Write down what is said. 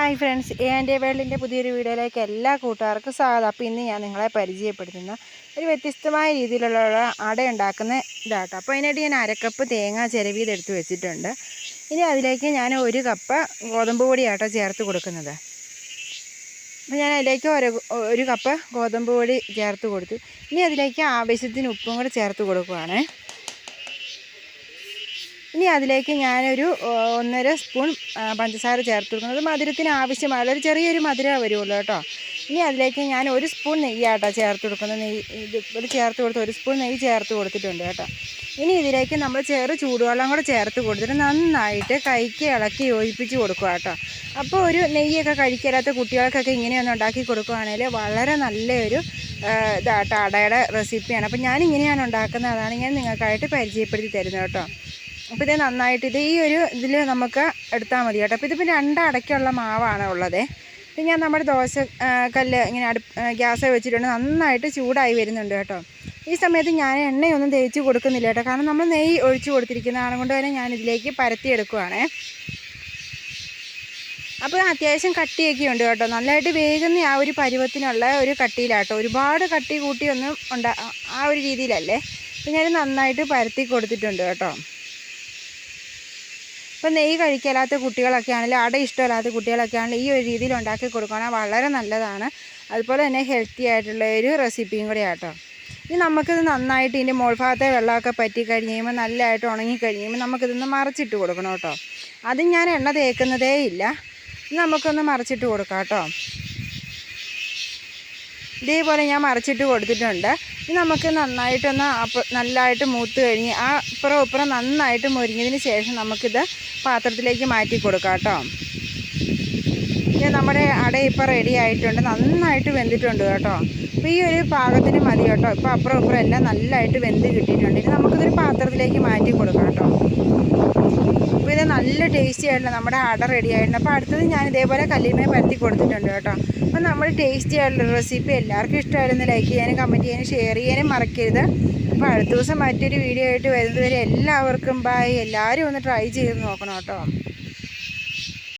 Hi friends A and A വേൾഡിന്റെ പുതിയൊരു വീഡിയോയിലേക്ക് എല്ലാ കൂട്ടുകാർക്കും സ്വാഗതം. അപ്പോൾ ഇന്ന് ഞാൻ നിങ്ങളെ പരിചയപ്പെടുത്തുന്ന ഒരു വ്യത്യസ്തമായ രീതിയിലുള്ള അട ഉണ്ടാക്കുന്ന ഇതാട്ടോ. അപ്പോൾ അതിനായിട്ട് ഞാൻ അരക്കപ്പ് തേങ്ങ ചിരവിയത് എടുത്ത് വെച്ചിട്ടുണ്ട്. ഇനി അതിലേക്ക് ഞാൻ ഒരു കപ്പ് ഗോതമ്പ് പൊടിയാട്ടോ ചേർത്ത് കൊടുക്കുന്നത്. അപ്പോൾ ഞാൻ അതിലേക്ക് ഒരു ഒരു കപ്പ് ഗോതമ്പ് പൊടി ചേർത്ത് കൊടുത്തു. ഇനി അതിലേക്ക് ആവശ്യത്തിന് ഉപ്പും കൂടെ ചേർത്ത് കൊടുക്കുവാണേ. ഇനി അതിലേക്ക് ഞാനൊരു ഒന്നര സ്പൂൺ പഞ്ചസാര ചേർത്ത് കൊടുക്കുന്നത് മധുരത്തിന് ആവശ്യമായ ഒരു ചെറിയൊരു മധുരം വരുമല്ലോ കേട്ടോ. ഇനി അതിലേക്ക് ഞാൻ ഒരു സ്പൂൺ നെയ്യാട്ടോ ചേർത്ത് കൊടുക്കുന്നത് നെയ്യ് ഇത് ഒരു ചേർത്ത് കൊടുത്ത് ഒരു സ്പൂൺ നെയ്യ് ചേർത്ത് കൊടുത്തിട്ടുണ്ട് കേട്ടോ. ഇനി ഇതിലേക്ക് നമ്മൾ ചെറു ചൂടുവെള്ളം കൂടെ ചേർത്ത് കൊടുത്തിട്ട് നന്നായിട്ട് കൈക്ക് ഇളക്കി യോജിപ്പിച്ച് കൊടുക്കുക കേട്ടോ. അപ്പോൾ ഒരു നെയ്യൊക്കെ കഴിക്കാത്ത കുട്ടികൾക്കൊക്കെ ഇങ്ങനെയൊന്ന് ഉണ്ടാക്കി കൊടുക്കുകയാണെങ്കിൽ വളരെ നല്ലൊരു ഇതാട്ടോ അടയുടെ റെസിപ്പിയാണ്. അപ്പോൾ ഞാനിങ്ങനെയാണ് ഉണ്ടാക്കുന്നത്. അതാണ് ഞാൻ നിങ്ങൾക്കായിട്ട് പരിചയപ്പെടുത്തി തരുന്നത് കേട്ടോ. അപ്പോൾ ഇത് നന്നായിട്ട് ഇത് ഈ ഒരു ഇതിൽ നമുക്ക് എടുത്താൽ മതി കേട്ടോ. അപ്പോൾ ഇതിപ്പോൾ രണ്ടടയ്ക്കുള്ള മാവാണ് ഉള്ളത്. ഇത് ഞാൻ നമ്മുടെ ദോശ കല്ല് ഇങ്ങനെ അടു ഗ്യാസ് വെച്ചിട്ടുണ്ട്. നന്നായിട്ട് ചൂടായി വരുന്നുണ്ട് കേട്ടോ. ഈ സമയത്ത് ഞാൻ എണ്ണയൊന്നും തേച്ച് കൊടുക്കുന്നില്ല കേട്ടോ. കാരണം നമ്മൾ നെയ്യ് ഒഴിച്ച് കൊടുത്തിരിക്കുന്നതാണ് കൊണ്ട് തന്നെ ഞാൻ ഇതിലേക്ക് പരത്തിയെടുക്കുവാണേ അപ്പോൾ അത്യാവശ്യം കട്ടിയൊക്കെ ഉണ്ട് കേട്ടോ. നല്ലതായിട്ട് വേഗുന്ന ആ ഒരു പരുവത്തിനുള്ള ഒരു കട്ടിയിലാട്ടോ ഒരുപാട് കട്ടി കൂട്ടിയൊന്നും ഉണ്ടാ ആ ഒരു രീതിയിലല്ലേ. അപ്പം ഞാൻ നന്നായിട്ട് പരത്തി കൊടുത്തിട്ടുണ്ട് കേട്ടോ. ഇപ്പം നെയ്യ് കഴിക്കാത്ത കുട്ടികളൊക്കെ ആണെങ്കിൽ അട ഇഷ്ടമില്ലാത്ത കുട്ടികളൊക്കെ ആണെങ്കിൽ ഈ ഒരു രീതിയിൽ ഉണ്ടാക്കി കൊടുക്കുകയാണെങ്കിൽ വളരെ നല്ലതാണ്. അതുപോലെ തന്നെ ഹെൽത്തി ആയിട്ടുള്ള ഒരു റെസിപ്പിയും കൂടെ ആട്ടോ. ഇനി നമുക്കിത് നന്നായിട്ട് ഇതിന്റെ മോൾഭാഗത്തെ വെള്ളമൊക്കെ പറ്റി കഴിഞ്ഞ് കഴിയുമ്പോൾ നല്ലതായിട്ട് ഉണങ്ങി കഴിയുമ്പോൾ നമുക്കിതൊന്ന് മറച്ചിട്ട് കൊടുക്കണം കേട്ടോ. അതും ഞാൻ എണ്ണ തേക്കുന്നതേ ഇല്ല നമുക്കൊന്ന് മറച്ചിട്ട് കൊടുക്കാം കേട്ടോ. ഇതേപോലെ ഞാൻ മറച്ചിട്ട് കൊടുത്തിട്ടുണ്ട്. ഇത് നമുക്ക് നന്നായിട്ടൊന്ന് അപ്പ നല്ലതായിട്ട് മൂത്ത് കഴിഞ്ഞ് ആ ഇപ്പുറം ഇപ്പുറം നന്നായിട്ട് മുരിഞ്ഞതിന് ശേഷം നമുക്കിത് പാത്രത്തിലേക്ക് മാറ്റി കൊടുക്കാം കേട്ടോ. നമ്മുടെ അട ഇപ്പോൾ റെഡി ആയിട്ടുണ്ട്. നന്നായിട്ട് വെന്തിട്ടുണ്ട് കേട്ടോ. അപ്പോൾ ഈ ഒരു പാകത്തിന് മതി കേട്ടോ. ഇപ്പോൾ അപ്പുറം ഇപ്പുറം എല്ലാം നല്ലതായിട്ട് വെന്ത് കിട്ടിയിട്ടുണ്ട്. ഇനി നമുക്കിതൊരു പാത്രത്തിലേക്ക് മാറ്റി കൊടുക്കാം കേട്ടോ. നല്ല ടേസ്റ്റി ആയിട്ടുള്ള നമ്മുടെ അട റെഡി ആയിട്ടുണ്ട് അപ്പോൾ അടുത്തത് ഞാൻ ഇതേപോലെ കല്ലിമേ പരത്തി കൊടുത്തിട്ടുണ്ട് കേട്ടോ. അപ്പോൾ നമ്മൾ ടേസ്റ്റി ആയിട്ടുള്ള റെസിപ്പി എല്ലാവർക്കും ഇഷ്ടമായിരുന്നു. ലൈക്ക് ചെയ്യാനും കമന്റ് ചെയ്യാനും ഷെയർ ചെയ്യാനും മറക്കരുത്. അപ്പോൾ അടുത്ത ദിവസം മറ്റൊരു വീഡിയോ ആയിട്ട് വരുന്നതുവരെ എല്ലാവർക്കും ബൈ എല്ലാവരും ഒന്ന് ട്രൈ ചെയ്ത് നോക്കണം കേട്ടോ.